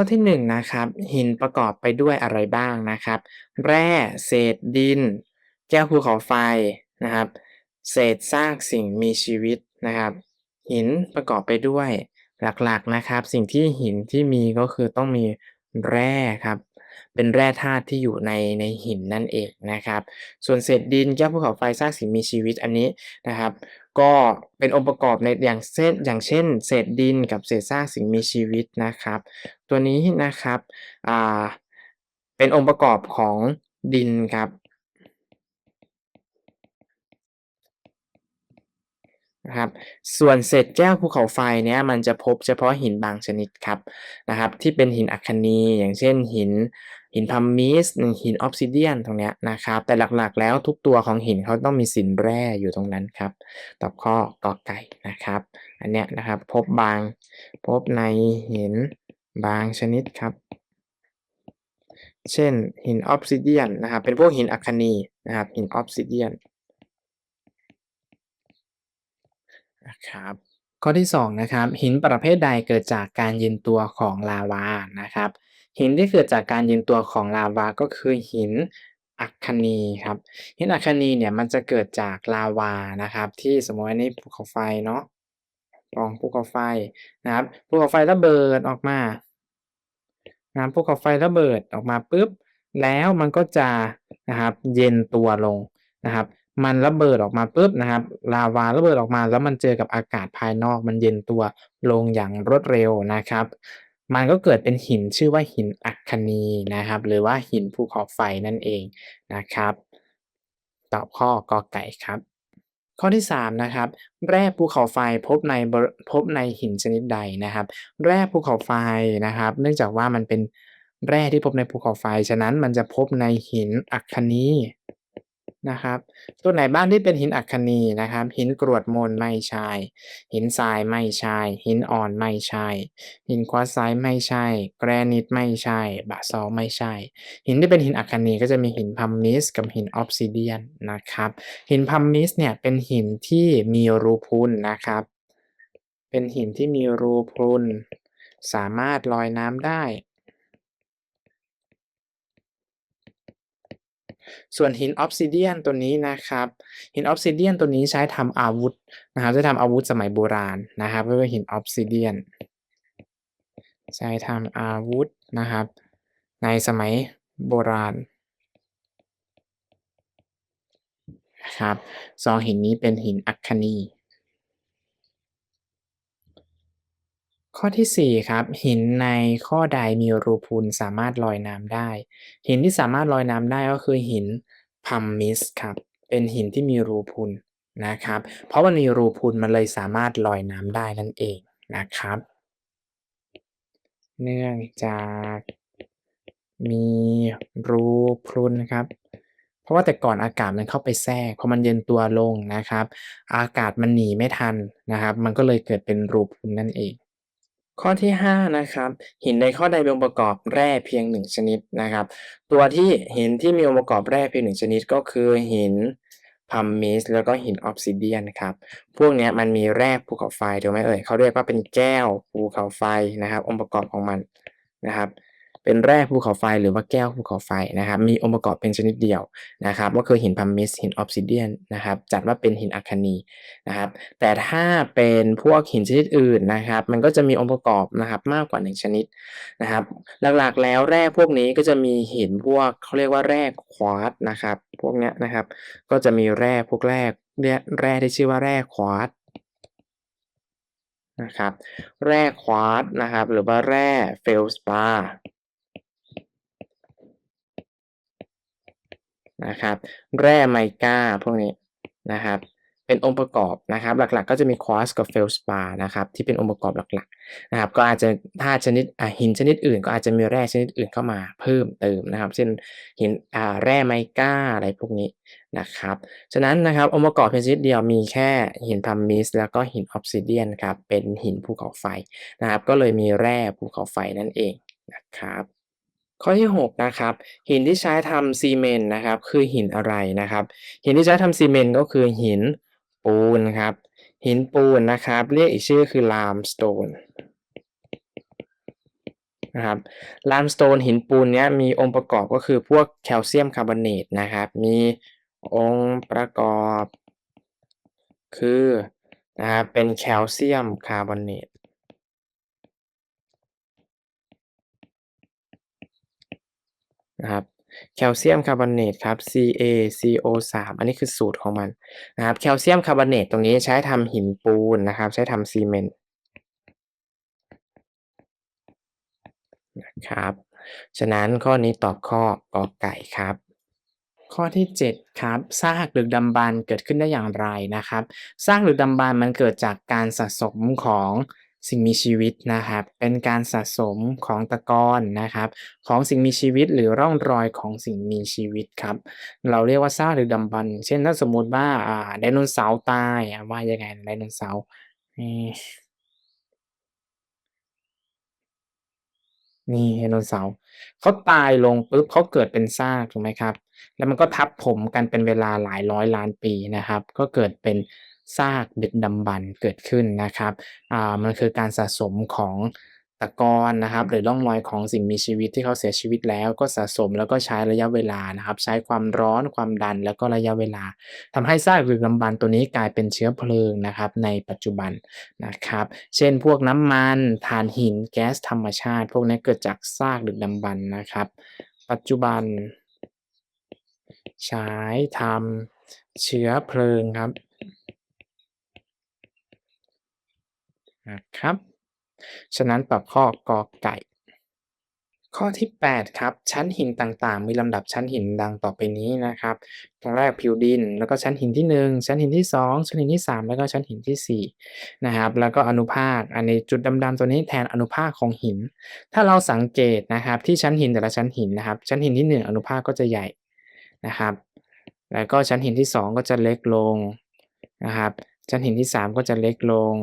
ข้อที่1นงนะครับหินประกอบไปด้วยอะไรบ้างนะครับ แร่เศษดิน แก้วภูเขาไฟนะครับ เศษซากสิ่งมีชีวิตนะครับ หินประกอบไปด้วยหลักๆนะครับ สิ่งที่หินที่มีก็คือต้องมีแร่ครับ เป็นแร่ธาตุที่อยู่ในในหินนั่นเองนะครับ ส่วนเศษดินแก้วภูเขาไฟซากสิ่งมีชีวิตอันนี้นะครับ ก็เป็นองค์ประกอบในอย่างเช่นอย่างเช่น เศษดินกับเศษซากสิ่งมีชีวิตนะครับ ตัวนี้นะครับเป็นองค์ประกอบของดินครับ นะครับส่วนเศษแก้วภูเขาไฟเนี้ยมันจะพบเฉพาะหินบางชนิดครับนะครับที่เป็นหินอัคคนีอย่างเช่นหินหินพัมมิสหินออฟซิเดียนตรงเนี้ยนะครับแต่หลักๆ แล้วทุกตัวของหินเขาต้องมีสินแร่อยู่ตรงนั้นครับตอบข้อกอไก่นะครับอันเนี้ยนะครับพบบางพบในหินบางชนิดครับ เช่นหินออฟซิเดียนนะครับเป็นพวกหินอัคคนีนะครับหินออฟซิเดียน นะครับข้อที่2นะครับหินประเภทใดเกิดจากการเย็นตัวของลาวานะครับหินที่เกิดจากการเย็นตัวของลาวาก็คือหินอัคคนีครับหินอัคคนีเนี่ยมันจะเกิดจากลาวานะครับที่สมมติว่านี่ภูเขาไฟเนาะลองภูเขาไฟนะครับภูเขาไฟระเบิดออกมานะภูเขาไฟระเบิดออกมาปุ๊บแล้วมันก็จะนะครับเย็นตัวลงนะครับ มันระเบิดออกมาปุ๊บนะครับ ลาวาระเบิดออกมา แล้วมันเจอกับอากาศภายนอก มันเย็นตัวลงอย่างรวดเร็วนะครับ มันก็เกิดเป็นหินชื่อว่าหินอัคคนีนะครับ หรือว่าหินภูเขาไฟนั่นเองนะครับ ตอบข้อกอไก่ครับ ข้อที่3นะครับแร่ภูเขาไฟพบในพบในหินชนิดใดนะครับ แร่ภูเขาไฟนะครับ เนื่องจากว่ามันเป็นแร่ที่พบในภูเขาไฟ ฉะนั้นมันจะพบในหินอัคคนี นะครับ ตัวไหนบ้างที่เป็นหินอัคนีนะครับ หินกรวดมนไม่ใช่ หินทรายไม่ใช่ หินอ่อนไม่ใช่ หินควอไซต์ไม่ใช่ แกรนิตไม่ใช่ บาซอลไม่ใช่ หินที่เป็นหินอัคคนีก็จะมีหินพัมมิสกับหินออฟซิเดียนนะครับ หินพัมมิสเนี่ยเป็นหินที่มีรูพุนนะครับ เป็นหินที่มีรูพุนสามารถลอยน้ำได้ ส่วนหินออฟซิเดียนตัวนี้นะครับ หินออฟซิเดียนตัวนี้ใช้ทำอาวุธนะครับจะทำอาวุธสมัยโบราณนะครับเรียกว่าหินออฟซิเดียนใช้ทำอาวุธนะครับ ในสมัยโบราณครับสองหินนี้เป็นหินอัคคนี ข้อที่ 4 ครับ หินในข้อใดมีรูพุนสามารถลอยน้ำได้ หินที่สามารถลอยน้ำได้ก็คือหินพัมมิสครับ เป็นหินที่มีรูพุนนะครับ เพราะมันมีรูพุนมันเลยสามารถลอยน้ำได้นั่นเองนะครับ เนื่องจากมีรูพุนครับ เพราะว่าแต่ก่อนอากาศมันเข้าไปแทรกพอมันเย็นตัวลงนะครับ อากาศมันหนีไม่ทันนะครับ มันก็เลยเกิดเป็นรูพุนนั่นเอง ข้อที่ 5 นะครับ หินในข้อใดมีองค์ประกอบแร่เพียง 1 ชนิดนะครับ ตัวที่หินที่มีองค์ประกอบแร่เพียง 1 ชนิดก็คือหินพัมมิสแล้วก็หินออฟซิเดียนครับ พวกนี้มันมีแร่ภูเขาไฟถูกไหมเอ่ยเขาเรียกว่าเป็นแก้วภูเขาไฟนะครับ องค์ประกอบของมันนะครับ เป็นแร่ภูเขาไฟหรือว่าแก้วภูเขาไฟนะครับ มีองค์ประกอบเป็นชนิดเดียวนะครับก็คือหินพัมมิสหินออฟซิเดียนนะครับ จัดว่าเป็นหินอัคนีนะครับ แต่ถ้าเป็นพวกหินชนิดอื่นนะครับ มันก็จะมีองค์ประกอบนะครับมากกว่า 1 ชนิดนะครับ หลักๆแล้วแร่พวกนี้ก็จะมีหินพวกเขาเรียกว่าแร่ควอตนะครับ พวกนี้นะครับ ก็จะมีแร่พวกแร่แร่ที่ชื่อว่าแร่ควอตนะครับ แร่ควอตนะครับ หรือว่าแร่เฟลสปา นะครับ แร่ไมก้าพวกนี้นะครับเป็นองค์ประกอบนะครับ หลักๆ ก็จะมีควอสกับเฟลสปานะครับที่เป็นองค์ประกอบหลักๆนะครับ ก็อาจจะถ้าชนิดหินชนิดอื่น ก็อาจจะมีแร่ชนิดอื่นเข้ามาเพิ่มเติมนะครับ เช่นหินแร่ไมก้าอะไรพวกนี้นะครับ ฉะนั้นนะครับองค์ประกอบเพียงชนิดเดียวมีแค่หินพัมมิสแล้วก็หินออฟซิเดียนครับเป็นหินภูเขาไฟนะครับ ก็เลยมีแร่ภูเขาไฟนั่นเองนะครับ ข้อที่ 6 นะครับ หินที่ใช้ทำซีเมนต์นะครับ คือหินอะไรนะครับ หินที่ใช้ทำซีเมนต์ก็คือหินปูนครับ หินปูนนะครับ เรียกอีกชื่อคือลามสโตนนะครับ limestone หินปูนเนี้ยมีองค์ประกอบก็คือพวกแคลเซียมคาร์บอเนตนะครับ มีองค์ประกอบ คือนะครับเป็นแคลเซียมคาร์บอเนต นะครับแคลเซียมคาร์บอเนตครับ CaCO3 อันนี้คือสูตรของมันนะครับแคลเซียมคาร์บอเนตตรงนี้ใช้ทำหินปูนนะครับ ใช้ทำซีเมนต์นะครับฉะนั้นข้อนี้ตอบข้อกอไก่ครับ ข้อที่ 7 ครับซากดึกดำบรรเกิดขึ้นได้อย่างไรนะครับซากดึกดำบรรมันเกิดจากการสะสมของ สิ่งมีชีวิตนะครับ เป็นการสะสมของตะกอนนะครับ ของสิ่งมีชีวิตหรือร่องรอยของสิ่งมีชีวิตครับ เราเรียกว่าซากดึกดำบรรพ์เช่นถ้าสมมุติว่าอ่าไดโนเสาร์ตายอ่าว่ายังไงไดโนเสาร์นี่ไดโนเสาร์เขาตายลงปุ๊บเขาเกิดเป็นซากถูกไหมครับ แล้วมันก็ทับถมกันเป็นเวลาหลายร้อยล้านปีนะครับ ก็เกิดเป็น ซากดึกดำบรรพ์เกิดขึ้นนะครับอ่ามันคือการสะสมของตะกอนนะครับหรือร่องรอยของสิ่งมีชีวิตที่เขาเสียชีวิตแล้วก็สะสมแล้วก็ใช้ระยะเวลานะครับ ใช้ความร้อนความดันแล้วก็ระยะเวลาทำให้ซากดึกดำบรรพ์ตัวนี้กลายเป็นเชื้อเพลิงนะครับในปัจจุบันนะครับ เช่นพวกน้ำมันถ่านหินแก๊สธรรมชาติ พวกนี้เกิดจากซากดึกดำบรรพ์นะครับ ปัจจุบัน ใช้ทำเชื้อเพลิงครับ นะครับ ฉะนั้นตอบข้อกอไก่ ข้อที่ 8 ครับ ชั้นหินต่างๆ มีลำดับชั้นหินดังต่อไปนี้นะครับตรงแรกผิวดิน แล้วก็ชั้นหินที่ 1 ชั้นหินที่ 2 ชั้นหินที่ 3 แล้วก็ชั้นหินที่4นะครับแล้วก็อนุภาคอันนี้จุดดำๆตัวนี้แทนอนุภาคของหิน ถ้าเราสังเกตนะครับที่ชั้นหินแต่ละชั้นหินนะครับ ชั้นหินที่ 1 อนุภาคก็จะใหญ่นะครับ แล้วก็ชั้นหินที่ 2 ก็จะเล็กลงนะครับชั้นหินที่ 3 ก็จะเล็กลง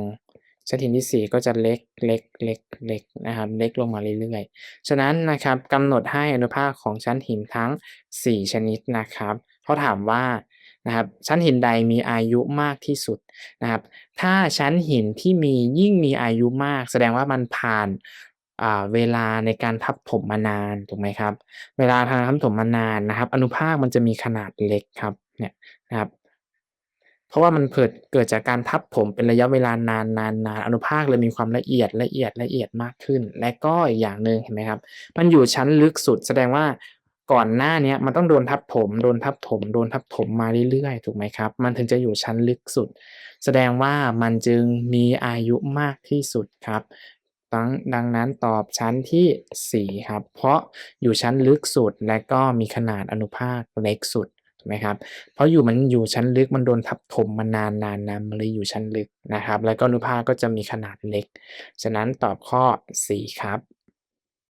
ชั้นหินที่ 4 ก็จะเล็กเล็กเล็กเล็กนะครับเล็กลงมาเรื่อยๆ ฉะนั้นนะครับกำหนดให้อนุภาคของชั้นหินทั้ง 4 ชนิดนะครับเขาถามว่านะครับชั้นหินใดมีอายุมากที่สุดนะครับถ้าชั้นหินที่มียิ่งมีอายุมาก แสดงว่ามันผ่านอ่าเวลาในการทับถมมานานถูกไหมครับ เวลาทางทับถมมานานนะครับ อนุภาคมันจะมีขนาดเล็กครับเนี่ยนะครับ ราะว่ามันเกิดเกิดจากการทับถมเป็นระยะเวลานานๆๆอนุภาคเลยมีความละเอียดละเอียดละเอียดมากขึ้น และก็อีกอย่างหนึ่งเห็นไหมครับ มันอยู่ชั้นลึกสุด แสดงว่าก่อนหน้านี้มันต้องโดนทับถมโดนทับถมโดนทับถมมาเรื่อยๆ ถูกไหมครับ มันถึงจะอยู่ชั้นลึกสุด แสดงว่ามันจึงมีอายุมากที่สุดครับดังดังนั้นตอบชั้นที่4ครับ เพราะอยู่ชั้นลึกสุดและก็มีขนาดอนุภาคเล็กสุด ไหมครับเพราะอยู่มันอยู่ชั้นลึกมันโดนทับถมมานานๆๆมันเลยอยู่ชั้นลึกนะครับ แล้วก็อนุภาคก็จะมีขนาดเล็ก ฉะนั้นตอบข้อ 4 ครับ